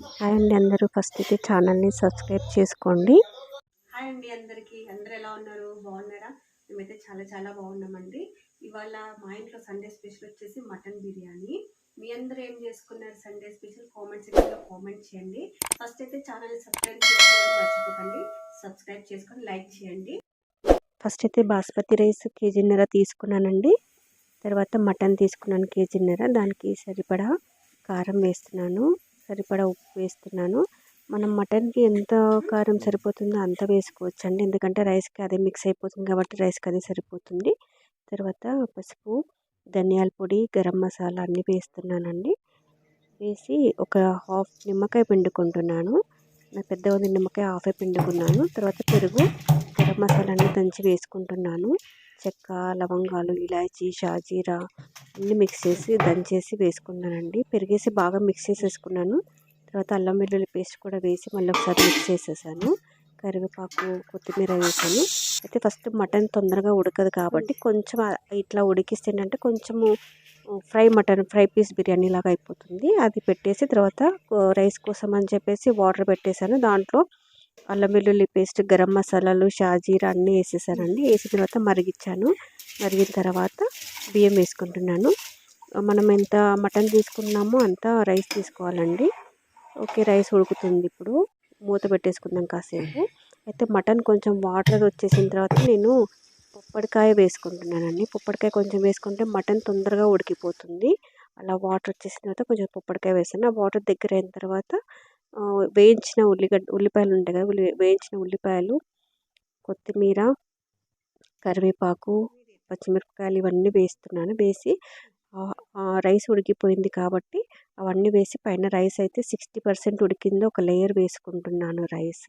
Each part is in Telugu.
హాయ్ అండి అందరూ. ఫస్ట్ అయితే ఛానల్ని సబ్స్క్రైబ్ చేసుకోండి. హాయ్ అండి అందరికీ. అందరూ ఎలా ఉన్నారు? బాగున్నారా? మేమైతే చాలా చాలా బాగున్నామండి. ఇవాళ మా ఇంట్లో సండే స్పెషల్ వచ్చేసి మటన్ బిర్యానీ. మీ అందరూ ఏం చేసుకున్నారు సండే స్పెషల్? కామెంట్ సెక్షన్లో కామెంట్ చేయండి. ఫస్ట్ అయితే ఛానల్ని సబ్స్క్రైబ్ చేసుకోవడం మర్చిపోకండి. సబ్స్క్రైబ్ చేసుకొని లైక్ చేయండి. ఫస్ట్ అయితే బాస్మతి రైస్ కేజీన్నర తీసుకున్నానండి. తర్వాత మటన్ తీసుకున్నాను కేజీన్నర. దానికి సరిపడా కారం వేస్తున్నాను. సరిపడా ఉప్పు వేస్తున్నాను. మనం మటన్కి ఎంత కారం సరిపోతుందో అంత వేసుకోవచ్చు అండి ఎందుకంటే రైస్కి అదే మిక్స్ అయిపోతుంది కాబట్టి రైస్కి అదే సరిపోతుంది. తర్వాత పసుపు ధనియాల పొడి గరం మసాలా అన్నీ వేస్తున్నానండి. వేసి ఒక హాఫ్ నిమ్మకాయ పిండుకుంటున్నాను. నా పెద్ద ఉంది నిమ్మకాయ హాఫే పిండుకున్నాను. తర్వాత పెరుగు గరం మసాలా అన్నీ దంచి వేసుకుంటున్నాను. చెక్క లవంగాలు ఇలాచీ షాజీరా అన్నీ మిక్స్ చేసి దంచేసి వేసుకున్నానండి. పెరిగేసి బాగా మిక్స్ చేసేసుకున్నాను. తర్వాత అల్లం వెల్లుల్లి పేస్ట్ కూడా వేసి మళ్ళీ ఒకసారి మిక్స్ చేసేసాను. కరివేపాకు కొత్తిమీర వేసాను. అయితే ఫస్ట్ మటన్ తొందరగా ఉడకదు కాబట్టి కొంచెం ఇట్లా ఉడికిస్తే ఏంటంటే కొంచెము fry mutton fry piece biryani లాగా అయిపోతుంది. అది పెట్టేసి తర్వాత రైస్ కోసం అని చెప్పేసి వాటర్ పెట్టేశాను దాంట్లో అల్లం వెల్లుల్లి పేస్ట్ గరం మసాలాలు షాజీరా అన్నీ వేసేసానండి. వేసిన తర్వాత మరిగించాను మరిగిన తర్వాత బియ్యం వేసుకుంటున్నాను. మనం ఎంత మటన్ తీసుకున్నామో అంత రైస్ తీసుకోవాలండి. ఓకే రైస్ ఉడుకుతుంది ఇప్పుడు. మూత పెట్టేసుకుందాం కాసేపు. అయితే మటన్ కొంచెం వాటర్ వచ్చేసిన తర్వాత నేను పొప్పడికాయ వేసుకుంటున్నానండి. పొప్పడికాయ కొంచెం వేసుకుంటే మటన్ తొందరగా ఉడికిపోతుంది. అలా వాటర్ వచ్చేసిన తర్వాత కొంచెం పొప్పడికాయ వేస్తాను. ఆ వాటర్ దగ్గర అయిన తర్వాత వేయించిన ఉల్లిగడ్డ ఉల్లిపాయలు ఉంటాయి కదా ఉల్లి వేయించిన ఉల్లిపాయలు కొత్తిమీర కరివేపాకు పచ్చిమిరపకాయలు ఇవన్నీ వేస్తున్నాను. వేసి రైస్ ఉడికిపోయింది కాబట్టి అవన్నీ వేసి పైన రైస్ అయితే సిక్స్టీ పర్సెంట్ ఉడికింది. ఒక లేయర్ వేసుకుంటున్నాను రైస్.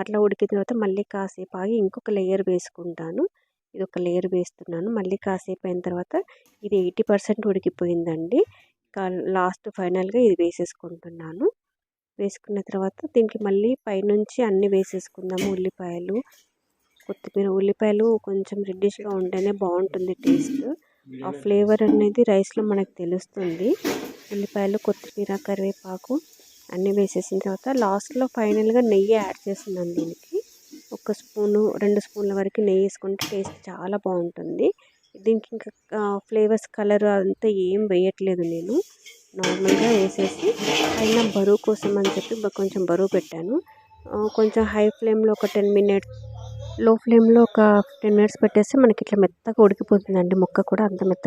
అట్లా ఉడికిన తర్వాత మళ్ళీ కాసేపు ఆగి ఇంకొక లేయర్ వేసుకుంటాను. ఇది ఒక లేయర్ వేస్తున్నాను. మళ్ళీ కాసేపు అయిన తర్వాత ఇది ఎయిటీ పర్సెంట్ ఉడికిపోయిందండి. లాస్ట్ ఫైనల్గా ఇది వేసేసుకుంటున్నాను. వేసుకున్న తర్వాత దీనికి మళ్ళీ పైనుంచి అన్నీ వేసేసుకుందాము ఉల్లిపాయలు. కొత్తిమీర ఉల్లిపాయలు కొంచెం రెడ్డిష్గా ఉంటేనే బాగుంటుంది టేస్ట్ ఆ ఫ్లేవర్ అనేది రైస్లో మనకు తెలుస్తుంది. ఉల్లిపాయలు కొత్తిమీర కరివేపాకు అన్నీ వేసేసిన తర్వాత లాస్ట్లో ఫైనల్గా నెయ్యి యాడ్ చేస్తున్నాను దీనికి. ఒక స్పూను రెండు స్పూన్ల వరకు నెయ్యి వేసుకుంటే టేస్ట్ చాలా బాగుంటుంది. దీనికి ఇంకా ఫ్లేవర్స్ కలర్ అంతా ఏం వేయట్లేదు నేను. నార్మల్గా వేసేసి పైన బరువు కోసం అని చెప్పి కొంచెం బరువు పెట్టాను. కొంచెం హై ఫ్లేమ్లో ఒక టెన్ మినిట్స్లో ఫ్లేమ్లో ఒక టెన్ మినిట్స్ పెట్టేస్తే మనకి ఇట్లా మెత్తగా ఉడికిపోతుందండి. ముక్క కూడా అంత మెత్త